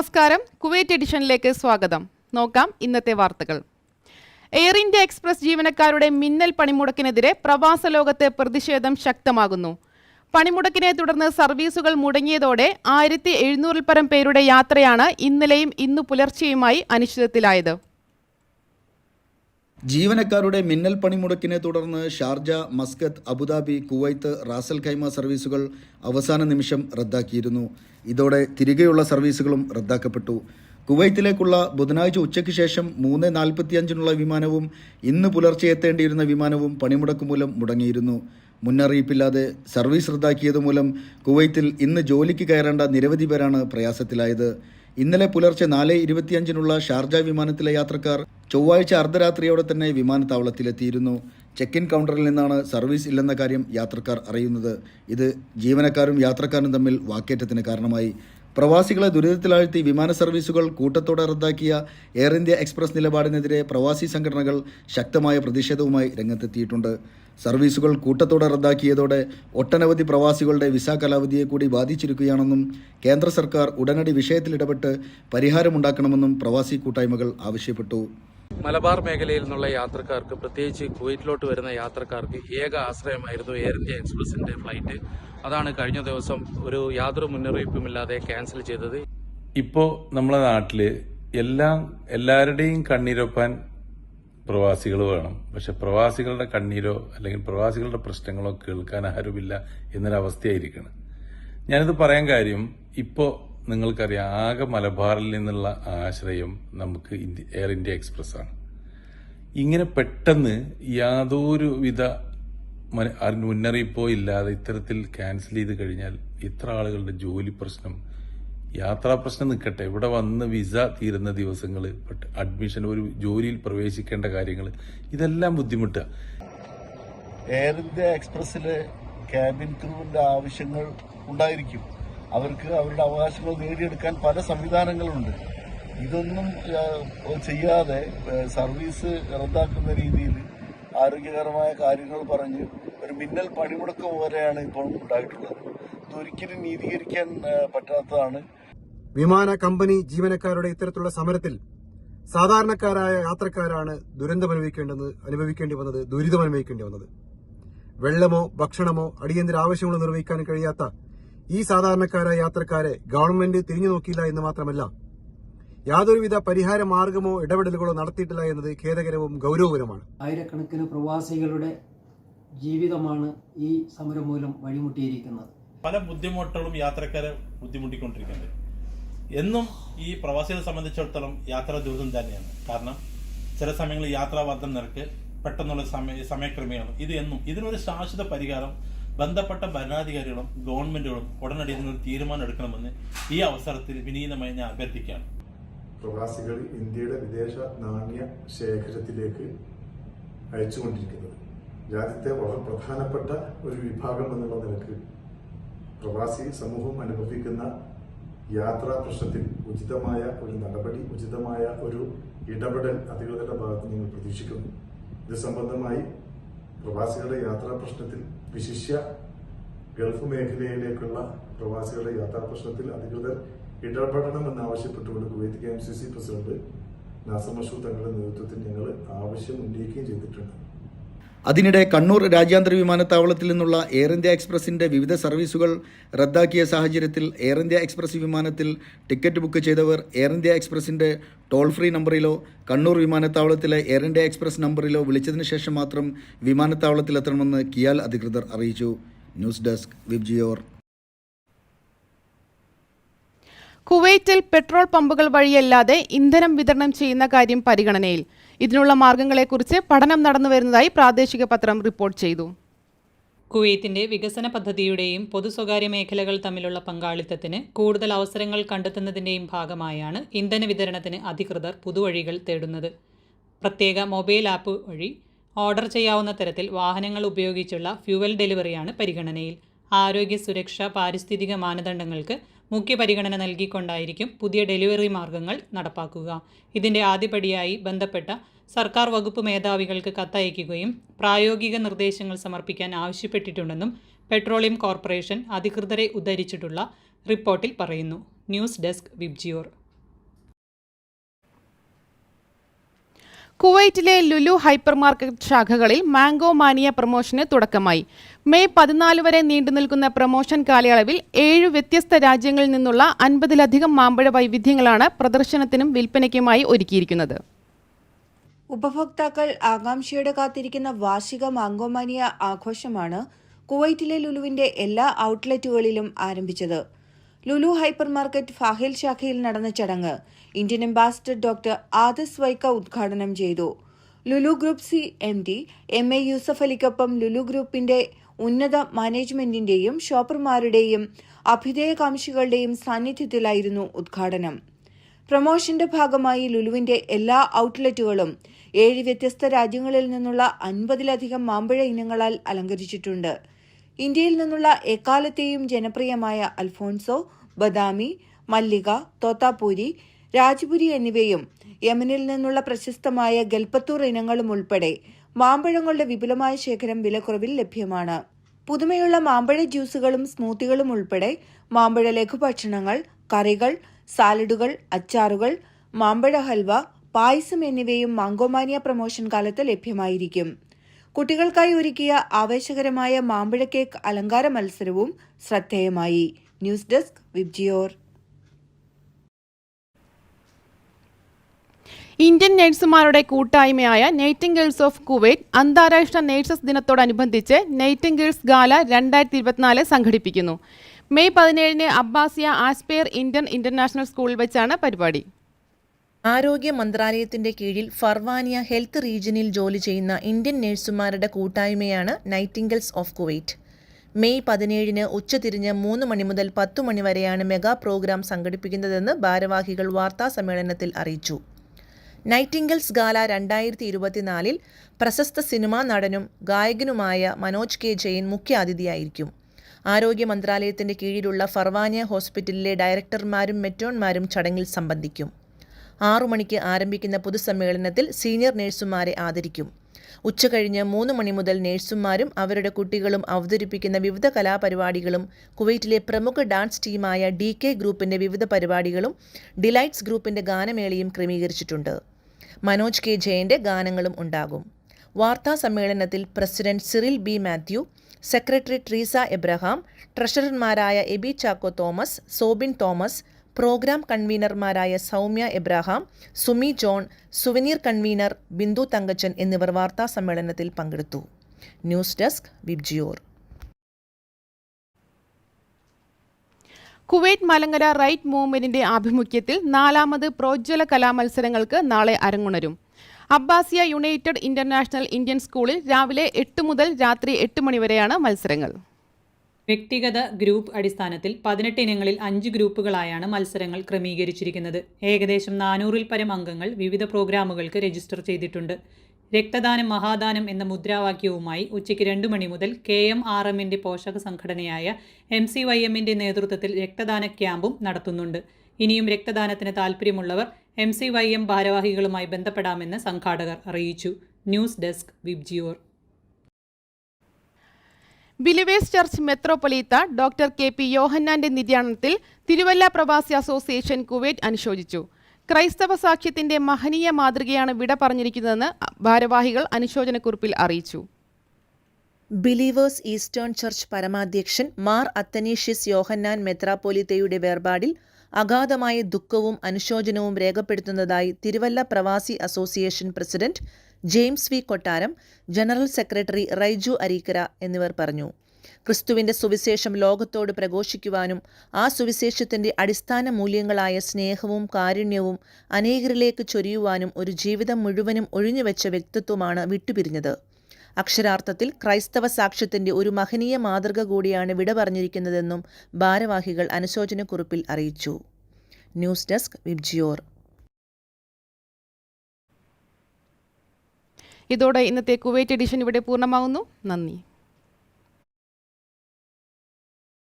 നമസ്കാരം. കുവൈറ്റ് എഡിഷനിലേക്ക് സ്വാഗതം. നോക്കാം ഇന്നത്തെ വാർത്തകൾ. എയർ ഇന്ത്യ എക്സ്പ്രസ് ജീവനക്കാരുടെ മിന്നൽ പണിമുടക്കിനെതിരെ പ്രവാസ ലോകത്തെ പ്രതിഷേധം ശക്തമാകുന്നു. പണിമുടക്കിനെ തുടർന്ന് സർവീസുകൾ മുടങ്ങിയതോടെ ആയിരത്തി എഴുന്നൂറിൽ പരം പേരുടെ യാത്രയാണ് ഇന്നലെയും ഇന്നു പുലർച്ചെയുമായി അനിശ്ചിതത്തിലായത്. ജീവനക്കാരുടെ മിന്നൽ പണിമുടക്കിനെ തുടർന്ന് Sharjah Muscat Abu Dhabi Kuwait Ras al Khaimah സർവീസുകൾ അവസാന നിമിഷം റദ്ദാക്കിയിരുന്നു. ഇതോടെ തിരികെയുള്ള സർവീസുകളും റദ്ദാക്കപ്പെട്ടു. കുവൈത്തിലേക്കുള്ള ബുധനാഴ്ച ഉച്ചയ്ക്ക് ശേഷം മൂന്ന് നാൽപ്പത്തിയഞ്ചിനുള്ള വിമാനവും ഇന്ന് പുലർച്ചെ എത്തേണ്ടിയിരുന്ന വിമാനവും പണിമുടക്ക് മൂലം മുടങ്ങിയിരുന്നു. മുന്നറിയിപ്പില്ലാതെ സർവീസ് റദ്ദാക്കിയതുമൂലം കുവൈത്തിൽ ഇന്ന് ജോലിക്ക് കയറേണ്ട നിരവധി പേരാണ് പ്രയാസത്തിലായത്. ഇന്നലെ പുലർച്ചെ നാല് ഇരുപത്തിയഞ്ചിനുള്ള ഷാർജ വിമാനത്തിലെ യാത്രക്കാർ ചൊവ്വാഴ്ച അർദ്ധരാത്രിയോടെ തന്നെ വിമാനത്താവളത്തിലെത്തിയിരുന്നു. ചെക്ക് ഇൻ കൗണ്ടറിൽ നിന്നാണ് സർവീസ് ഇല്ലെന്ന കാര്യം യാത്രക്കാർ അറിയുന്നത്. ഇത് ജീവനക്കാരും യാത്രക്കാരും തമ്മിൽ വാക്കേറ്റത്തിന് കാരണമായി. പ്രവാസികളെ ദുരിതത്തിലാഴ്ത്തി വിമാന സർവീസുകൾ കൂട്ടത്തോടെ റദ്ദാക്കിയ എയർ ഇന്ത്യ എക്സ്പ്രസ് നിലപാടിനെതിരെ പ്രവാസി സംഘടനകൾ ശക്തമായ പ്രതിഷേധവുമായി രംഗത്തെത്തിയിട്ടുണ്ട്. സർവീസുകൾ കൂട്ടത്തോടെ റദ്ദാക്കിയതോടെ ഒട്ടനവധി പ്രവാസികളുടെ വിസ കാലാവധിയെ കൂടി ബാധിച്ചിരിക്കുകയാണെന്നും കേന്ദ്ര സർക്കാർ ഉടനടി വിഷയത്തിലിടപെട്ട് പരിഹാരമുണ്ടാക്കണമെന്നും പ്രവാസി കൂട്ടായ്മകൾ ആവശ്യപ്പെട്ടു. മലബാർ മേഖലയിൽ നിന്നുള്ള യാത്രക്കാർക്ക് പ്രത്യേകിച്ച് കുവൈറ്റിലോട്ട് വരുന്ന യാത്രക്കാർക്ക് ഏക ആശ്രയമായിരുന്നു എയർ ഇന്ത്യ എക്സ്പ്രസിന്റെ ഫ്ലൈറ്റ് അതാണ് കഴിഞ്ഞ ദിവസം ഒരു യാതൊരു മുന്നറിയിപ്പുമില്ലാതെ ക്യാൻസൽ ചെയ്തത്. ഇപ്പോൾ നമ്മുടെ നാട്ടിൽ എല്ലാം എല്ലാവരുടെയും കണ്ണീരൊപ്പാൻ പ്രവാസികൾ വേണം. പക്ഷെ പ്രവാസികളുടെ കണ്ണീരോ അല്ലെങ്കിൽ പ്രവാസികളുടെ പ്രശ്നങ്ങളോ കേൾക്കാൻ ആരുമില്ല എന്നൊരവസ്ഥയായിരിക്കണം. ഞാനിത് പറയാൻ കാര്യം ഇപ്പോൾ നിങ്ങൾക്കറിയാം ആകെ മലബാറിൽ നിന്നുള്ള ആശ്രയം നമുക്ക് എയർ ഇന്ത്യ എക്സ്പ്രസ് ആണ്. ഇങ്ങനെ പെട്ടെന്ന് യാതൊരുവിധ വിധ മുന്നറിയിപ്പോ ഇല്ലാതെ ഇത്തരത്തിൽ ക്യാൻസൽ ചെയ്ത് കഴിഞ്ഞാൽ ഇത്ര ആളുകളുടെ ജോലി പ്രശ്നം യാത്രാ പ്രശ്നം നിൽക്കട്ടെ. ഇവിടെ വന്ന് വിസ തീരുന്ന ദിവസങ്ങൾ അഡ്മിഷൻ ഒരു ജോലിയിൽ പ്രവേശിക്കേണ്ട കാര്യങ്ങൾ ഇതെല്ലാം ബുദ്ധിമുട്ടാണ് എയർ ഇന്ത്യ എക്സ്പ്രസ്സിലെ ക്യാബിൻ ക്രൂവിന്റെ ആവശ്യങ്ങൾ ഉണ്ടായിരിക്കും. അവർക്ക് അവരുടെ അവകാശങ്ങൾ നേടിയെടുക്കാൻ പല സംവിധാനങ്ങളുണ്ട്. ഇതൊന്നും ചെയ്യാതെ സർവീസ് റദ്ദാക്കുന്ന രീതിയിൽ ആരോഗ്യകരമായ കാര്യങ്ങൾ പറഞ്ഞ് ഒരു മിന്നൽ പണിമുടക്ക് പോലെയാണ് ഇപ്പോൾ ഉണ്ടായിട്ടുള്ളത്. ഇതൊരിക്കലും നീതീകരിക്കാൻ പറ്റാത്തതാണ്. വിമാന കമ്പനി ജീവനക്കാരുടെ ഇത്തരത്തിലുള്ള സമരത്തിൽ സാധാരണക്കാരായ യാത്രക്കാരാണ് ദുരന്തമനുഭവിക്കേണ്ടത് അനുഭവിക്കേണ്ടി വന്നത് ദുരിതം അനുഭവിക്കേണ്ടി വന്നത്. വെള്ളമോ ഭക്ഷണമോ അടിയന്തര ആവശ്യങ്ങളോ നിർവഹിക്കാൻ കഴിയാത്ത ഈ സാധാരണക്കാരായ യാത്രക്കാരെ ഗവൺമെന്റ് തിരിഞ്ഞു നോക്കിയില്ല എന്ന് മാത്രമല്ല യാതൊരുവിധ പരിഹാര മാർഗമോ ഇടപെടലുകളോ നടത്തിയിട്ടില്ല എന്നത് ഖേദകരവും ഗൗരവകരമാണ് ആയിരക്കണക്കിന് പ്രവാസികളുടെ ജീവിതമാണ് ഈ സമരം മൂലം വഴിമുട്ടിയിരിക്കുന്നത്. പല ബുദ്ധിമുട്ടുകളും യാത്രക്കാരെ ബുദ്ധിമുട്ടിക്കൊണ്ടിരിക്കുന്നത് എന്നും ഈ പ്രവാസികളെ സംബന്ധിച്ചിടത്തോളം യാത്ര ദുരിതം തന്നെയാണ്. കാരണം ചില സമയങ്ങളിൽ യാത്രാ വർദ്ധന നിരക്ക് പെട്ടെന്നുള്ള സമയ സമയക്രമീകരണം ഇത് എന്നും ഇതിനൊരു ശാശ്വത പരിഹാരം ബന്ധപ്പെട്ട ഭരണാധികാരികളും ഗവൺമെന്റുകളും ഉടനടി തീരുമാനം എടുക്കണമെന്ന് ഈ അവസരത്തിൽ വിനീതമായി ഞാൻ അഭ്യർത്ഥിക്കുകയാണ്. പ്രവാസികൾ ഇന്ത്യയുടെ വിദേശ നാണ്യ ശേഖരത്തിലേക്ക് അയച്ചുകൊണ്ടിരിക്കുന്നത്. രാജ്യത്തെ വളരെ പ്രധാനപ്പെട്ട ഒരു വിഭാഗം എന്നുള്ള നിലയ്ക്ക് പ്രവാസി സമൂഹം അനുഭവിക്കുന്ന യാത്രാ പ്രശ്നത്തിൽ ഉചിതമായ ഒരു നടപടി ഉചിതമായ ഒരു ഇടപെടൽ അധികൃതരുടെ ഭാഗത്ത് നിങ്ങൾ പ്രതീക്ഷിക്കുന്നു. ഇത് സംബന്ധമായി പ്രവാസികളുടെ യാത്രാ പ്രശ്നത്തിൽ വിശിഷ്യ ഗൾഫ് മേഖലയിലേക്കുള്ള പ്രവാസികളുടെ യാത്രാ പ്രശ്നത്തിൽ അധികൃതർ ഇടപെടണം എന്നാവശ്യപ്പെട്ടുകൊണ്ട് Kuwait K M C C president Nasar തങ്ങളുടെ നേതൃത്വത്തിൽ ഞങ്ങൾ ആവശ്യം ഉന്നയിക്കുകയും ചെയ്തിട്ടുണ്ട്. അതിനിടെ കണ്ണൂർ രാജ്യാന്തര വിമാനത്താവളത്തിൽ നിന്നുള്ള എയർ ഇന്ത്യ എക്സ്പ്രസിന്റെ വിവിധ സർവീസുകൾ റദ്ദാക്കിയ സാഹചര്യത്തിൽ എയർ ഇന്ത്യ എക്സ്പ്രസ് വിമാനത്തിൽ ടിക്കറ്റ് ബുക്ക് ചെയ്തവർ എയർ ഇന്ത്യ എക്സ്പ്രസിന്റെ ടോൾ ഫ്രീ നമ്പറിലോ കണ്ണൂർ വിമാനത്താവളത്തിലെ എയർ ഇന്ത്യ എക്സ്പ്രസ് നമ്പറിലോ വിളിച്ചതിന് ശേഷം മാത്രം വിമാനത്താവളത്തിലെത്തണമെന്ന് കിയാൽ അധികൃതർ അറിയിച്ചു. News desk Vibgyor. കുവൈറ്റിൽ പെട്രോൾ പമ്പുകൾ വഴിയല്ലാതെ ഇന്ധനം വിതരണം ചെയ്യുന്ന കാര്യം പരിഗണനയിൽ. ഇതിനുള്ള മാർഗങ്ങളെക്കുറിച്ച് പഠനം നടന്നു വരുന്നതായി പ്രാദേശിക പത്രം റിപ്പോർട്ട് ചെയ്തു. കുവൈത്തിന്റെ വികസന പദ്ധതിയുടെയും പൊതു സ്വകാര്യ മേഖലകൾ തമ്മിലുള്ള പങ്കാളിത്തത്തിന് കൂടുതൽ അവസരങ്ങൾ കണ്ടെത്തുന്നതിന്റെയും ഭാഗമായാണ് ഇന്ധന വിതരണത്തിന് അധികൃതർ പുതുവഴികൾ തേടുന്നത്. പ്രത്യേക മൊബൈൽ ആപ്പ് വഴി ഓർഡർ ചെയ്യാവുന്ന തരത്തിൽ വാഹനങ്ങൾ ഉപയോഗിച്ചുള്ള ഫ്യൂവൽ ഡെലിവറിയാണ് പരിഗണനയിൽ. ആരോഗ്യ സുരക്ഷ പാരിസ്ഥിതിക മാനദണ്ഡങ്ങൾക്ക് മുഖ്യ പരിഗണന നൽകിക്കൊണ്ടായിരിക്കും പുതിയ ഡെലിവറി മാർഗങ്ങൾ നടപ്പാക്കുക. ഇതിന്റെ ആദ്യപടിയായി ബന്ധപ്പെട്ട സർക്കാർ വകുപ്പ് മേധാവികൾക്ക് കത്തയക്കുകയും പ്രായോഗിക നിർദ്ദേശങ്ങൾ സമർപ്പിക്കാൻ ആവശ്യപ്പെട്ടിട്ടുണ്ടെന്നും പെട്രോളിയം കോർപ്പറേഷൻ അധികൃതരെ ഉദ്ധരിച്ചിട്ടുള്ള റിപ്പോർട്ടിൽ പറയുന്നു. News desk Vibgyor. കുവൈറ്റിലെ ലുലു ഹൈപ്പർ മാർക്കറ്റ് ശാഖകളിൽ മാംഗോ മാനിയ പ്രമോഷന് തുടക്കമായി. മെയ് പതിനാല് വരെ നീണ്ടുനിൽക്കുന്ന പ്രമോഷൻ കാലയളവിൽ ഏഴ് വ്യത്യസ്ത രാജ്യങ്ങളിൽ നിന്നുള്ള അൻപതിലധികം മാമ്പഴ വൈവിധ്യങ്ങളാണ് പ്രദർശനത്തിനും വിൽപ്പനയ്ക്കുമായി ഒരുക്കിയിരിക്കുന്നത്. ഉപഭോക്താക്കൾ ആകാംക്ഷയോടെ കാത്തിരിക്കുന്ന വാർഷിക മാങ്കോമാനിയ ആഘോഷമാണ് കുവൈറ്റിലെ ലുലുവിന്റെ എല്ലാ ഔട്ട്ലെറ്റുകളിലും ആരംഭിച്ചത്. ലുലു ഹൈപ്പർ മാർക്കറ്റ് ഫാഹിൽ ശാഖയിൽ നടന്ന ചടങ്ങ് Indian ambassador doctor Adarsh Swaika ഉദ്ഘാടനം ചെയ്തു. Lulu group C M D M A Yusuff അലിക്കൊപ്പം Lulu ഗ്രൂപ്പിന്റെ ഉന്നത മാനേജ്മെന്റിന്റെയും ഷോപ്പർമാരുടെയും അഭ്യുദയകാംക്ഷികളുടെയും സാന്നിധ്യത്തിലായിരുന്നു ഉദ്ഘാടനം. പ്രമോഷന്റെ ഭാഗമായി ലുലുവിന്റെ എല്ലാ ഔട്ട്ലെറ്റുകളും ഏഴ് വ്യത്യസ്ത രാജ്യങ്ങളിൽ നിന്നുള്ള അൻപതിലധികം മാമ്പഴ ഇനങ്ങളാൽ അലങ്കരിച്ചിട്ടുണ്ട്. ഇന്ത്യയിൽ നിന്നുള്ള എക്കാലത്തെയും ജനപ്രിയമായ അൽഫോൺസോ ബദാമി മല്ലിക തോത്താപൂരി രാജ്പുരി എന്നിവയും യമനിൽ നിന്നുള്ള പ്രശസ്തമായ ഗൽപ്പത്തൂർ ഇനങ്ങളും ഉൾപ്പെടെ മാമ്പഴങ്ങളുടെ വിപുലമായ ശേഖരം വിലക്കുറവിൽ ലഭ്യമാണ്. പുതുമയുള്ള മാമ്പഴ ജ്യൂസുകളും സ്മൂത്തികളും ഉൾപ്പെടെ മാമ്പഴ ലഘുഭക്ഷണങ്ങൾ കറികൾ സാലഡുകൾ അച്ചാറുകൾ മാമ്പഴ ഹൽവ പായസം എന്നിവയും മാങ്കോമാനിയ പ്രമോഷൻ കാലത്ത് ലഭ്യമായിരിക്കും. കുട്ടികൾക്കായി ഒരുക്കിയ ആവേശകരമായ മാമ്പഴ കേക്ക് അലങ്കാര മത്സരവും ശ്രദ്ധേയമായി. News desk Vibgyor. ഇന്ത്യൻ നഴ്സുമാരുടെ കൂട്ടായ്മയായ നെയ്റ്റിംഗേഴ്സ് ഓഫ് കുവൈറ്റ് അന്താരാഷ്ട്ര നേഴ്സസ് ദിനത്തോടനുബന്ധിച്ച് നെയ്റ്റിംഗേഴ്സ് ഗാല രണ്ടായിരത്തി ഇരുപത്തിനാല് സംഘടിപ്പിക്കുന്നു. മെയ് പതിനേഴിന് അബ്ബാസിയ ആസ്പെയർ ഇന്ത്യൻ ഇന്റർനാഷണൽ സ്കൂളിൽ വെച്ചാണ് പരിപാടി. ആരോഗ്യ മന്ത്രാലയത്തിന്റെ കീഴിൽ ഫർവാനിയ ഹെൽത്ത് റീജിയനിൽ ജോലി ചെയ്യുന്ന ഇന്ത്യൻ നഴ്സുമാരുടെ കൂട്ടായ്മയാണ് നൈറ്റിംഗൽസ് ഓഫ് കുവൈറ്റ്. മെയ് പതിനേഴിന് ഉച്ചതിരിഞ്ഞ് മൂന്ന് മണി മുതൽ പത്തു മണി വരെയാണ് മെഗാ പ്രോഗ്രാം സംഘടിപ്പിക്കുന്നതെന്ന് ഭാരവാഹികൾ വാർത്താ സമ്മേളനത്തിൽ അറിയിച്ചു. നൈറ്റിംഗൽസ് ഗാല രണ്ടായിരത്തി ഇരുപത്തിനാലിൽ പ്രശസ്ത സിനിമാ നടനും ഗായകനുമായ മനോജ് കെ ജെയിൻ മുഖ്യാതിഥിയായിരിക്കും. ആരോഗ്യ മന്ത്രാലയത്തിന്റെ കീഴിലുള്ള ഫർവാനിയ ഹോസ്പിറ്റലിലെ ഡയറക്ടർമാരും മെറ്റോൺമാരും ചടങ്ങിൽ സംബന്ധിക്കും. ആറു മണിക്ക് ആരംഭിക്കുന്ന പൊതുസമ്മേളനത്തിൽ സീനിയർ നഴ്സുമാരെ ആദരിക്കും. ഉച്ചകഴിഞ്ഞ് മൂന്ന് മണി മുതൽ നേഴ്സുമാരും അവരുടെ കുട്ടികളും അവതരിപ്പിക്കുന്ന വിവിധ കലാപരിപാടികളും കുവൈറ്റിലെ പ്രമുഖ ഡാൻസ് ടീമായ ഡി കെ ഗ്രൂപ്പിന്റെ വിവിധ പരിപാടികളും ഡിലൈറ്റ്സ് ഗ്രൂപ്പിന്റെ ഗാനമേളയും ക്രമീകരിച്ചിട്ടുണ്ട്. മനോജ് കെ ജയന്റെ ഗാനങ്ങളും ഉണ്ടാകും. വാർത്താ സമ്മേളനത്തിൽ president Cyril B Mathew secretary Treesa Abraham ട്രഷറർമാരായ Aby Chacko Thomas Sobin Thomas programme കൺവീനർമാരായ Soumya Abraham Sumi John souvenir convener Bindu Thankachan എന്നിവർ വാർത്താ സമ്മേളനത്തിൽ പങ്കെടുത്തു. News desk Vibgyor. Kuwait Malankara rite മൂവ്മെന്റിന്റെ ആഭിമുഖ്യത്തിൽ നാലാമത് പ്രോജ്വല കലാമത്സരങ്ങൾക്ക് നാളെ അരങ്ങുണരും. അബ്ബാസിയ യുണൈറ്റഡ് ഇന്റർനാഷണൽ ഇന്ത്യൻ സ്കൂളിൽ രാവിലെ എട്ട് മുതൽ രാത്രി എട്ട് മണിവരെയാണ് മത്സരങ്ങൾ. വ്യക്തിഗത ഗ്രൂപ്പ് അടിസ്ഥാനത്തിൽ പതിനെട്ട് ഇനങ്ങളിൽ അഞ്ച് ഗ്രൂപ്പുകളായാണ് മത്സരങ്ങൾ ക്രമീകരിച്ചിരിക്കുന്നത്. ഏകദേശം നാനൂറിൽ പരം അംഗങ്ങൾ വിവിധ പ്രോഗ്രാമുകൾക്ക് രജിസ്റ്റർ ചെയ്തിട്ടുണ്ട്. രക്തദാനം മഹാദാനം എന്ന മുദ്രാവാക്യവുമായി ഉച്ചയ്ക്ക് രണ്ട് മണി മുതൽ കെ എം ആർ എമ്മിന്റെ പോഷക സംഘടനയായ എം സി വൈ എമ്മിന്റെ നേതൃത്വത്തിൽ രക്തദാന ക്യാമ്പും നടത്തുന്നുണ്ട്. ഇനിയും രക്തദാനത്തിന് താൽപ്പര്യമുള്ളവർ എം സി വൈ എം ഭാരവാഹികളുമായി ബന്ധപ്പെടാമെന്ന് സംഘാടകർ അറിയിച്ചു. News desk Vibgyor. Believers church മെത്രോപൊലീത്ത doctor K P യോഹന്നാന്റെ നിര്യാണത്തിൽ തിരുവല്ല പ്രവാസി അസോസിയേഷൻ കുവൈറ്റ് അനുശോചിച്ചു. ക്രൈസ്തവ സാക്ഷ്യത്തിന്റെ മഹനീയ മാതൃകയാണ് വിട പറഞ്ഞിരിക്കുന്നതെന്ന് ഭാരവാഹികൾ അനുശോചനക്കുറിപ്പിൽ അറിയിച്ചു. ബിലീവേഴ്സ് ഈസ്റ്റേൺ ചർച്ച് പരമാധ്യക്ഷൻ മാർ അത്തനീഷ്യസ് യോഹന്നാൻ മെത്രാപ്പോലിത്തയുടെ വേർപാടിൽ അഗാധമായ ദുഃഖവും അനുശോചനവും രേഖപ്പെടുത്തുന്നതായി തിരുവല്ല പ്രവാസി association president James V Kottaram general secretary Raiju Areekara എന്നിവർ പറഞ്ഞു. ക്രിസ്തുവിന്റെ സുവിശേഷം ലോകത്തോട് പ്രഘോഷിക്കുവാനും ആ സുവിശേഷത്തിന്റെ അടിസ്ഥാന മൂല്യങ്ങളായ സ്നേഹവും കാരുണ്യവും അനേകരിലേക്ക് ചൊരിയുവാനും ഒരു ജീവിതം മുഴുവനും ഒഴിഞ്ഞുവെച്ച വ്യക്തിത്വമാണ് വിട്ടുപിരിഞ്ഞത്. അക്ഷരാർത്ഥത്തിൽ ക്രൈസ്തവ സാക്ഷ്യത്തിന്റെ ഒരു മഹനീയ മാതൃക കൂടിയാണ് വിട പറഞ്ഞിരിക്കുന്നതെന്നും ഭാരവാഹികൾ അനുശോചനക്കുറിപ്പിൽ അറിയിച്ചു. News desk Vibgyor. ഇതോടെ ഇന്നത്തെ കുവൈറ്റ് എഡിഷൻ ഇവിടെ പൂർണമാകുന്നു നന്ദി.